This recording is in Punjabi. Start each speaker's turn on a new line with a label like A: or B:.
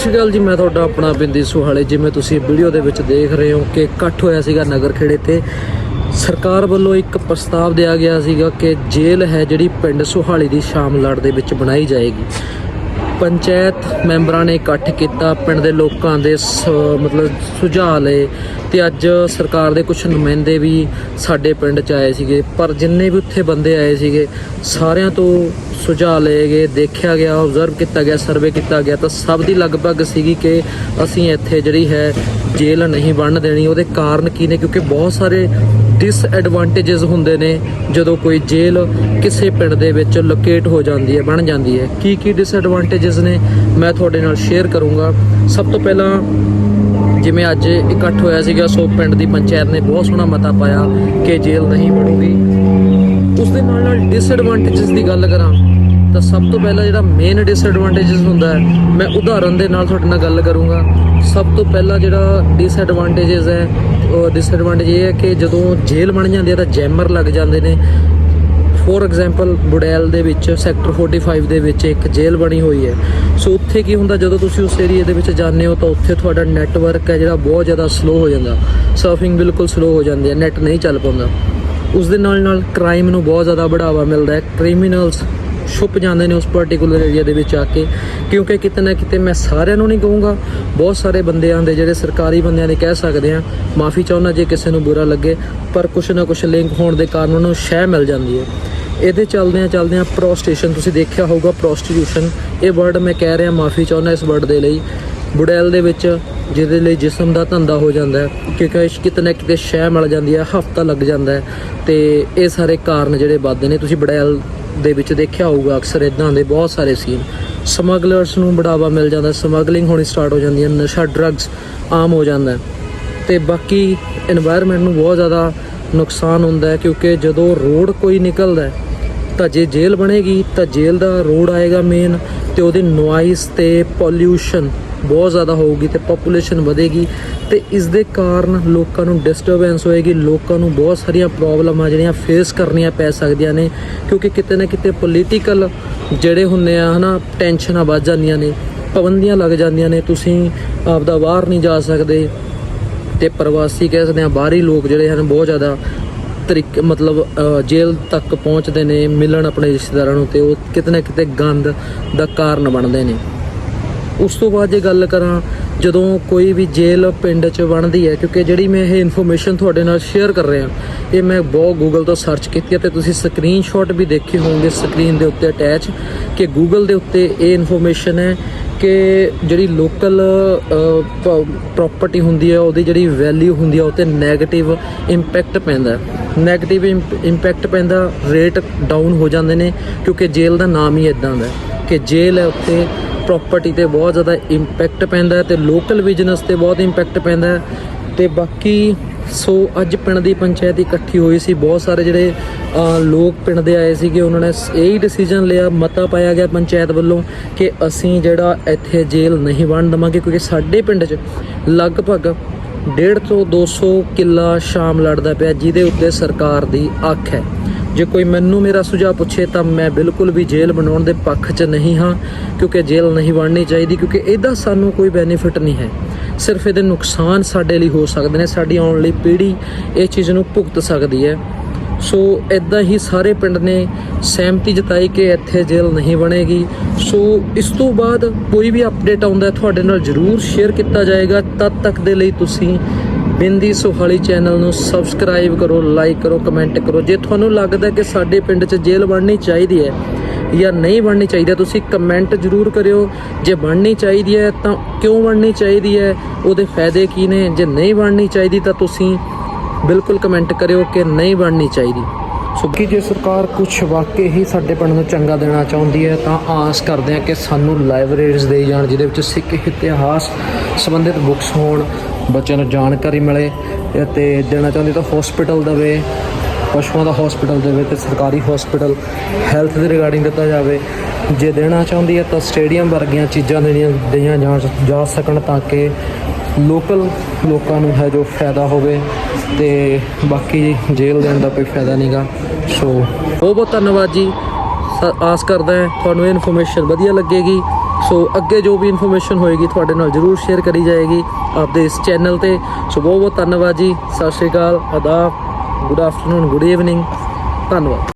A: ਸਤਿ ਸ਼੍ਰੀ ਅਕਾਲ ਜੀ, ਮੈਂ ਤੁਹਾਡਾ ਆਪਣਾ ਬਿੰਦੀ ਸੁਹਾਲੇ। ਜਿਵੇਂ ਤੁਸੀਂ ਵੀਡੀਓ ਦੇ ਵਿੱਚ ਦੇਖ ਰਹੇ ਹੋ ਕਿ ਇਕੱਠ ਹੋਇਆ ਸੀਗਾ ਨਗਰ ਖੇੜੇ ਤੇ। ਸਰਕਾਰ ਵੱਲੋਂ ਇੱਕ ਪ੍ਰਸਤਾਵ ਦਿਆ ਗਿਆ ਸੀਗਾ ਕਿ ਜੇਲ੍ਹ ਹੈ ਜਿਹੜੀ ਪਿੰਡ ਸੁਹਾਲੀ ਦੀ ਸ਼ਾਮ ਲੜ ਦੇ ਵਿੱਚ ਬਣਾਈ ਜਾਏਗੀ। ਪੰਚਾਇਤ ਮੈਂਬਰਾਂ ਨੇ ਇਕੱਠ ਕੀਤਾ, ਪਿੰਡ ਦੇ ਲੋਕਾਂ ਦੇ ਸ- ਮਤਲਬ ਸੁਝਾਅ ਲਏ ਤੇ ਅੱਜ ਸਰਕਾਰ ਦੇ ਕੁਝ ਨੁਮਾਇੰਦੇ ਵੀ ਸਾਡੇ ਪਿੰਡ 'ਚ ਆਏ ਸੀਗੇ। ਪਰ ਜਿੰਨੇ ਵੀ ਉੱਥੇ ਬੰਦੇ ਆਏ ਸੀਗੇ, ਸਾਰਿਆਂ ਤੋਂ ਸੁਝਾਅ ਲਏ ਗਏ, ਦੇਖਿਆ ਗਿਆ ਆਬਜ਼ਰਵ ਕੀਤਾ ਗਿਆ ਸਰਵੇ ਕੀਤਾ ਗਿਆ, ਤਾਂ ਸਭ ਦੀ ਲਗਭਗ ਸੀਗੀ ਕਿ ਅਸੀਂ ਇੱਥੇ ਜਿਹੜੀ ਹੈ ਜੇਲ੍ਹ ਨਹੀਂ ਬਣਨ ਦੇਣੀ। ਉਹਦੇ ਕਾਰਨ ਕੀ ਨੇ? ਕਿਉਂਕਿ ਬਹੁਤ ਸਾਰੇ ਡਿਸਐਡਵਾਂਟੇजेस ਹੁੰਦੇ ਨੇ ਜਦੋਂ ਕੋਈ ਜੇਲ੍ਹ ਕਿਸੇ ਪਿੰਡ ਦੇ ਵਿੱਚ ਲੋਕੇਟ ਹੋ ਜਾਂਦੀ ਹੈ, ਬਣ ਜਾਂਦੀ ਹੈ। ਕੀ ਕੀ ਡਿਸਐਡਵਾਂਟੇजेस ਨੇ? ਮੈਂ ਤੁਹਾਡੇ ਨਾਲ ਸ਼ੇਅਰ ਕਰੂੰਗਾ। ਸਭ ਤੋਂ ਪਹਿਲਾਂ ਜਿਵੇਂ ਅੱਜ ਇਕੱਠ ਹੋਇਆ ਸੀਗਾ, ਸੋ ਪਿੰਡ ਦੀ ਪੰਚਾਇਤ ਨੇ ਬਹੁਤ ਸੋਹਣਾ ਮਤਾ ਪਾਇਆ ਕਿ ਜੇਲ੍ਹ ਨਹੀਂ ਬਣੂਗੀ। ਉਸ ਦੇ ਨਾਲ ਨਾਲ ਡਿਸਐਡਵਾਂਟੇजेस ਦੀ ਗੱਲ ਕਰਾਂ। ਤਾਂ ਸਭ ਤੋਂ ਪਹਿਲਾਂ ਜਿਹੜਾ ਮੇਨ ਡਿਸਐਡਵਾਂਟੇਜਸ ਹੁੰਦਾ ਹੈ, ਮੈਂ ਉਦਾਹਰਨ ਦੇ ਨਾਲ ਤੁਹਾਡੇ ਨਾਲ ਗੱਲ ਕਰੂੰਗਾ। ਸਭ ਤੋਂ ਪਹਿਲਾਂ ਜਿਹੜਾ ਡਿਸਐਡਵਾਂਟੇਜਸ ਹੈ, ਉਹ ਡਿਸਐਡਵਾਂਟੇਜ ਇਹ ਹੈ ਕਿ ਜਦੋਂ ਜੇਲ੍ਹ ਬਣ ਜਾਂਦੀ ਹੈ ਤਾਂ ਜੈਮਰ ਲੱਗ ਜਾਂਦੇ ਨੇ। ਫੋਰ ਐਗਜ਼ਾਮਪਲ ਬੁਡੈਲ ਦੇ ਵਿੱਚ ਸੈਕਟਰ 45 ਦੇ ਵਿੱਚ ਇੱਕ ਜੇਲ੍ਹ ਬਣੀ ਹੋਈ ਹੈ। ਸੋ ਉੱਥੇ ਕੀ ਹੁੰਦਾ, ਜਦੋਂ ਤੁਸੀਂ ਉਸ ਏਰੀਆ ਦੇ ਵਿੱਚ ਜਾਂਦੇ ਹੋ ਤਾਂ ਉੱਥੇ ਤੁਹਾਡਾ ਨੈਟਵਰਕ ਹੈ ਜਿਹੜਾ ਬਹੁਤ ਜ਼ਿਆਦਾ ਸਲੋ ਹੋ ਜਾਂਦਾ। ਸਰਫਿੰਗ ਬਿਲਕੁਲ ਸਲੋ ਹੋ ਜਾਂਦੀ ਹੈ ਨੈਟ ਨਹੀਂ ਚੱਲ ਪਾਉਂਦਾ। ਉਸ ਦੇ ਨਾਲ ਨਾਲ ਕ੍ਰਾਈਮ ਨੂੰ ਬਹੁਤ ਜ਼ਿਆਦਾ ਬੜਾਵਾ ਮਿਲਦਾ ਹੈ। ਕ੍ਰਿਮੀਨਲਸ ਛੁੱਪ ਜਾਂਦੇ ਨੇ ਉਸ ਪਾਰਟਿਕੂਲਰ ਏਰੀਆ ਦੇ ਵਿੱਚ ਆ ਕੇ। ਕਿਉਂਕਿ ਕਿਤੇ ਨਾ ਕਿਤੇ ਮੈਂ ਸਾਰਿਆਂ ਨੂੰ ਨਹੀਂ ਕਹੂੰਗਾ, ਬਹੁਤ ਸਾਰੇ ਬੰਦਿਆਂ ਦੇ ਜਿਹੜੇ ਸਰਕਾਰੀ ਬੰਦਿਆਂ ਦੇ ਕਹਿ ਸਕਦੇ ਆ, ਮਾਫੀ ਚਾਹੁੰਦਾ ਜੇ ਕਿਸੇ ਨੂੰ ਬੁਰਾ ਲੱਗੇ, ਪਰ ਕੁਛ ਨਾ ਕੁਛ ਲਿੰਕ ਹੋਣ ਦੇ ਕਾਰਨ ਉਹਨੂੰ ਸ਼ਹਿ ਮਿਲ ਜਾਂਦੀ ਹੈ। ਇਹਦੇ ਚੱਲਦਿਆਂ ਚੱਲਦਿਆਂ ਪ੍ਰੋਸਟੀਸ਼ਨ ਤੁਸੀਂ ਦੇਖਿਆ ਹੋਊਗਾ ਪ੍ਰੋਸਟੀਟਿਊਸ਼ਨ ਇਹ ਵਰਡ ਮੈਂ ਕਹਿ ਰਿਹਾ, ਮਾਫੀ ਚਾਹੁੰਦਾ ਇਸ ਵਰਡ ਦੇ ਲਈ। ਬੁੜੈਲ ਦੇ ਵਿੱਚ ਜਿਹਦੇ ਲਈ ਜਿਸਮ ਦਾ ਧੰਦਾ ਹੋ ਜਾਂਦਾ ਹੈ, ਕਿਉਂਕਿ ਇਸ ਕਿਤੇ ਨਾ ਕਿਤੇ ਸ਼ਹਿ ਮਿਲ ਜਾਂਦੀ ਹੈ, ਹਫਤਾ ਲੱਗ ਜਾਂਦਾ ਹੈ। ਤੇ ਇਹ ਸਾਰੇ ਕਾਰਨ ਜਿਹੜੇ ਵੱਧਦੇ ਨੇ। ਤੁਸੀਂ ਬੜੈਲ ਦੇ ਵਿੱਚ ਦੇਖਿਆ ਹੋਊਗਾ ਅਕਸਰ ਇਦਾਂ ਦੇ ਬਹੁਤ ਸਾਰੇ ਸੀਨ ਸਮਗਲਰਸ ਨੂੰ ਬੜਾਵਾ ਮਿਲ ਜਾਂਦਾ ਸਮਗਲਿੰਗ ਹੋਣੀ ਸਟਾਰਟ ਹੋ ਜਾਂਦੀ ਹੈ, ਨਸ਼ਾ ਡਰੱਗਸ ਆਮ ਹੋ ਜਾਂਦਾ ਤੇ ਬਾਕੀ এনवायरमेंट ਨੂੰ ਬਹੁਤ ਜ਼ਿਆਦਾ ਨੁਕਸਾਨ ਹੁੰਦਾ ਕਿਉਂਕਿ ਜਦੋਂ ਰੋਡ ਕੋਈ ਨਿਕਲਦਾ ਹੈ, ਤਾਂ ਜੇ ਜੇਲ੍ਹ ਬਣੇਗੀ, ਤਾਂ ਜੇਲ੍ਹ ਦਾ ਰੋਡ ਆਏਗਾ ਮੇਨ ਤੇ ਉਹਦੀ ਨੋਇਸ ਤੇ ਪੋਲਿਊਸ਼ਨ ਬਹੁਤ ਜ਼ਿਆਦਾ ਹੋਊਗੀ ਤੇ ਪੋਪੂਲੇਸ਼ਨ ਵਧੇਗੀ ਤੇ ਇਸ ਦੇ ਕਾਰਨ ਲੋਕਾਂ ਨੂੰ ਡਿਸਟਰਬੈਂਸ ਹੋਏਗੀ, ਲੋਕਾਂ ਨੂੰ ਬਹੁਤ ਸਾਰੀਆਂ ਪ੍ਰੋਬਲਮਾਂ ਜਿਹੜੀਆਂ ਫੇਸ ਕਰਨੀਆਂ ਪੈ ਸਕਦੀਆਂ ਨੇ, ਕਿਉਂਕਿ ਕਿਤੇ ਨਾ ਕਿਤੇ ਪੋਲੀਟੀਕਲ ਜਿਹੜੇ ਹੁੰਦੇ ਆ, ਹਨਾ ਟੈਨਸ਼ਨਾਂ ਵੱਧ ਜਾਂਦੀਆਂ ਨੇ, ਪਾਬੰਦੀਆਂ ਲੱਗ ਜਾਂਦੀਆਂ ਨੇ, ਤੁਸੀਂ ਆਪਦਾ ਬਾਹਰ ਨਹੀਂ ਜਾ ਸਕਦੇ ਤੇ ਪ੍ਰਵਾਸੀ ਕਹਿ ਸਕਦੇ ਆ, ਬਾਹਰੀ ਲੋਕ ਜਿਹੜੇ ਹਨ ਬਹੁਤ ਜ਼ਿਆਦਾ ਤਰੀਕ, ਮਤਲਬ ਜੇਲ੍ਹ ਤੱਕ ਪਹੁੰਚਦੇ ਨੇ, ਮਿਲਣ ਆਪਣੇ ਰਿਸ਼ਤੇਦਾਰਾਂ ਨੂੰ ਤੇ ਉਹ ਕਿਤੇ ਨਾ ਕਿਤੇ ਗੰਦ ਦਾ ਕਾਰਨ ਬਣਦੇ ਨੇ। ਉਸ ਤੋਂ ਬਾਅਦ ਜੇ ਗੱਲ ਕਰਾਂ, ਜਦੋਂ ਕੋਈ ਵੀ ਜੇਲ੍ਹ ਪਿੰਡ 'ਚ ਬਣਦੀ ਹੈ, ਕਿਉਂਕਿ ਜਿਹੜੀ ਮੈਂ ਇਹ ਇਨਫੋਰਮੇਸ਼ਨ ਤੁਹਾਡੇ ਨਾਲ ਸ਼ੇਅਰ ਕਰ ਰਿਹਾ, ਇਹ ਮੈਂ ਬਹੁਤ ਗੂਗਲ ਤੋਂ ਸਰਚ ਕੀਤੀ ਹੈ ਤੇ ਤੁਸੀਂ ਸਕਰੀਨਸ਼ਾਟ ਵੀ ਦੇਖੇ ਹੋਵੋਗੇ ਸਕਰੀਨ ਦੇ ਉੱਤੇ ਅਟੈਚ ਕਿ ਗੂਗਲ ਦੇ ਉੱਤੇ ਇਹ ਇਨਫੋਰਮੇਸ਼ਨ ਹੈ ਕਿ ਜਿਹੜੀ ਲੋਕਲ ਪ੍ਰਾਪਰਟੀ ਹੁੰਦੀ ਹੈ, ਉਹਦੀ ਜਿਹੜੀ ਵੈਲਿਊ ਹੁੰਦੀ ਹੈ, ਉਹ ਤੇ 네ਗੇਟਿਵ ਇੰਪੈਕਟ ਪੈਂਦਾ 네ਗੇਟਿਵ ਇੰਪੈਕਟ ਪੈਂਦਾ ਰੇਟ ਡਾਊਨ ਹੋ ਜਾਂਦੇ ਨੇ, ਕਿਉਂਕਿ ਜੇਲ੍ਹ ਦਾ ਨਾਮ ਹੀ ਇਦਾਂ ਦਾ ਕਿ ਜੇਲ੍ਹ ਹੈ ਉੱਤੇ ਪ੍ਰਾਪਰਟੀ ਤੇ ਬਹੁਤ ਜ਼ਿਆਦਾ ਇੰਪੈਕਟ ਪੈਂਦਾ ਹੈ ਤੇ ਲੋਕਲ ਬਿਜ਼ਨਸ ਤੇ ਬਹੁਤ ਇੰਪੈਕਟ ਪੈਂਦਾ ਹੈ। ਤੇ ਬਾਕੀ, ਸੋ ਅੱਜ ਪਿੰਡ ਦੀ ਪੰਚਾਇਤ ਇਕੱਠੀ ਹੋਈ ਸੀ। ਬਹੁਤ ਸਾਰੇ ਜਿਹੜੇ ਲੋਕ ਪਿੰਡ ਦੇ ਆਏ ਸੀਗੇ, ਉਹਨਾਂ ਨੇ ਸ- ਇਹ ਹੀ ਡਿਸੀਜਨ ਲਿਆ, ਮਤਾ ਪਾਇਆ ਗਿਆ ਪੰਚਾਇਤ ਵੱਲੋਂ ਕਿ ਅਸੀਂ ਜਿਹੜਾ ਇੱਥੇ ਜੇਲ੍ਹ ਨਹੀਂ ਬਣ ਦਵਾਂਗੇ, ਕਿਉਂਕਿ ਸਾਡੇ ਪਿੰਡ 'ਚ ਲਗਭਗ 150 ਤੋਂ 200 ਕਿੱਲਾ ਸ਼ਾਮ ਲੜਦਾ ਪਿਆ, ਜਿਹਦੇ ਉੱਤੇ ਸਰਕਾਰ ਦੀ ਅੱਖ ਹੈ। ਜੇ ਕੋਈ ਮੈਨੂੰ ਮੇਰਾ ਸੁਝਾਅ ਪੁੱਛੇ ਤਾਂ ਮੈਂ ਬਿਲਕੁਲ ਵੀ ਜੇਲ੍ਹ ਬਣਾਉਣ ਦੇ ਪੱਖ 'ਚ ਨਹੀਂ ਹਾਂ, ਕਿਉਂਕਿ ਜੇਲ੍ਹ ਨਹੀਂ ਬਣਨੀ ਚਾਹੀਦੀ, ਕਿਉਂਕਿ ਇਹਦਾ ਸਾਨੂੰ ਕੋਈ ਬੈਨੀਫਿਟ ਨਹੀਂ ਹੈ। ਸਿਰਫ ਇਹਦੇ ਨੁਕਸਾਨ ਸਾਡੇ ਲਈ ਹੋ ਸਕਦੇ ਨੇ, ਸਾਡੀ ਆਉਣ ਵਾਲੀ ਪੀੜ੍ਹੀ ਇਹ ਚੀਜ਼ ਨੂੰ ਭੁਗਤ ਸਕਦੀ ਹੈ। ਸੋ ਇਦਾਂ ਹੀ ਸਾਰੇ ਪਿੰਡ ਨੇ ਸਹਿਮਤੀ ਜਤਾਈ ਕਿ ਇੱਥੇ ਜੇਲ੍ਹ ਨਹੀਂ ਬਣੇਗੀ। ਸੋ ਇਸ ਤੋਂ ਬਾਅਦ ਕੋਈ ਵੀ ਅਪਡੇਟ ਆਉਂਦਾ ਤੁਹਾਡੇ ਨਾਲ ਜਰੂਰ ਸ਼ੇਅਰ ਕੀਤਾ ਜਾਏਗਾ। ਤਦ ਤੱਕ ਦੇ ਲਈ ਤੁਸੀਂ ਬਿੰਦੀ ਸੁਹਾਲੀ ਚੈਨਲ ਨੂੰ ਸਬਸਕ੍ਰਾਈਬ ਕਰੋ ਲਾਈਕ ਕਰੋ ਕਮੈਂਟ ਕਰੋ। ਜੇ ਤੁਹਾਨੂੰ ਲੱਗਦਾ ਕਿ ਸਾਡੇ ਪਿੰਡ 'ਚ ਜੇਲ੍ਹ ਬਣਨੀ ਚਾਹੀਦੀ ਹੈ ਜਾਂ ਨਹੀਂ ਬਣਨੀ ਚਾਹੀਦੀ, ਤੁਸੀਂ ਕਮੈਂਟ ਜ਼ਰੂਰ ਕਰਿਓ। ਜੇ ਬਣਨੀ ਚਾਹੀਦੀ ਹੈ ਤਾਂ ਕਿਉਂ ਬਣਨੀ ਚਾਹੀਦੀ ਹੈ? ਉਹਦੇ ਫਾਇਦੇ ਕੀ ਨੇ? ਜੇ ਨਹੀਂ ਬਣਨੀ ਚਾਹੀਦੀ ਤਾਂ ਤੁਸੀਂ ਬਿਲਕੁਲ ਕਮੈਂਟ ਕਰਿਓ ਕਿ ਨਹੀਂ ਬਣਨੀ ਚਾਹੀਦੀ। ਸੋ ਕਿ ਜੇ ਸਰਕਾਰ ਕੁਝ ਵਾਕਈ ਹੀ ਸਾਡੇ ਪਿੰਡ ਨੂੰ ਚੰਗਾ ਦੇਣਾ ਚਾਹੁੰਦੀ ਹੈ, ਤਾਂ ਆਸ ਕਰਦੇ ਹਾਂ ਕਿ ਸਾਨੂੰ ਲਾਇਬ੍ਰੇਰੀਜ਼ ਦੇ ਜਾਣ, ਜਿਹਦੇ ਵਿੱਚ ਸਿੱਖ ਇਤਿਹਾਸ ਸੰਬੰਧਿਤ ਬੁੱਕਸ ਹੋਣ, ਬੱਚਿਆਂ ਨੂੰ ਜਾਣਕਾਰੀ ਮਿਲੇ ਤੇ ਦੇਣਾ ਚਾਹੁੰਦੀ ਤਾਂ ਹਸਪੀਟਲ ਦੇਵੇ, ਪਸ਼ੂਆਂ ਦਾ ਹਸਪੀਟਲ ਦੇਵੇ ਤੇ ਸਰਕਾਰੀ ਹਸਪੀਟਲ ਹੈਲਥ ਦੇ ਰਿਗਾਰਡਿੰਗ ਦਿੱਤਾ ਜਾਵੇ। ਜੇ ਦੇਣਾ ਚਾਹੁੰਦੀ ਹੈ ਤਾਂ ਸਟੇਡੀਅਮ ਵਰਗੀਆਂ ਚੀਜ਼ਾਂ ਦੇਣੀਆਂ ਦੇਈਆਂ ਜਾ ਜਾ ਸਕਣ ਤਾਂ ਕਿ ਲੋਕਲ ਲੋਕਾਂ ਨੂੰ ਹੈ ਜੋ ਫਾਇਦਾ ਹੋਵੇ ਤੇ ਬਾਕੀ ਜੇਲ੍ਹ ਦੇਣ ਦਾ ਕੋਈ ਫਾਇਦਾ ਨਹੀਂਗਾ ਸੋ ਬਹੁਤ ਬਹੁਤ ਧੰਨਵਾਦ ਜੀ। ਆਸ ਕਰਦਾ ਹਾਂ ਤੁਹਾਨੂੰ ਇਹ ਇਨਫੋਰਮੇਸ਼ਨ ਵਧੀਆ ਲੱਗੇਗੀ। ਸੋ ਅੱਗੇ ਜੋ ਵੀ ਇਨਫੋਰਮੇਸ਼ਨ ਹੋਏਗੀ ਤੁਹਾਡੇ ਨਾਲ ਜਰੂਰ ਸ਼ੇਅਰ ਕਰੀ ਜਾਏਗੀ ਆਪਦੇ ਇਸ ਚੈਨਲ ਤੇ। ਸੋ ਬਹੁਤ ਬਹੁਤ ਧੰਨਵਾਦ ਜੀ। ਸਤਿ ਸ਼੍ਰੀ ਅਕਾਲ। ਆਦਾਬ ਗੁੱਡ ਆਫਟਰਨੂਨ ਗੁੱਡ ਈਵਨਿੰਗ ਧੰਨਵਾਦ।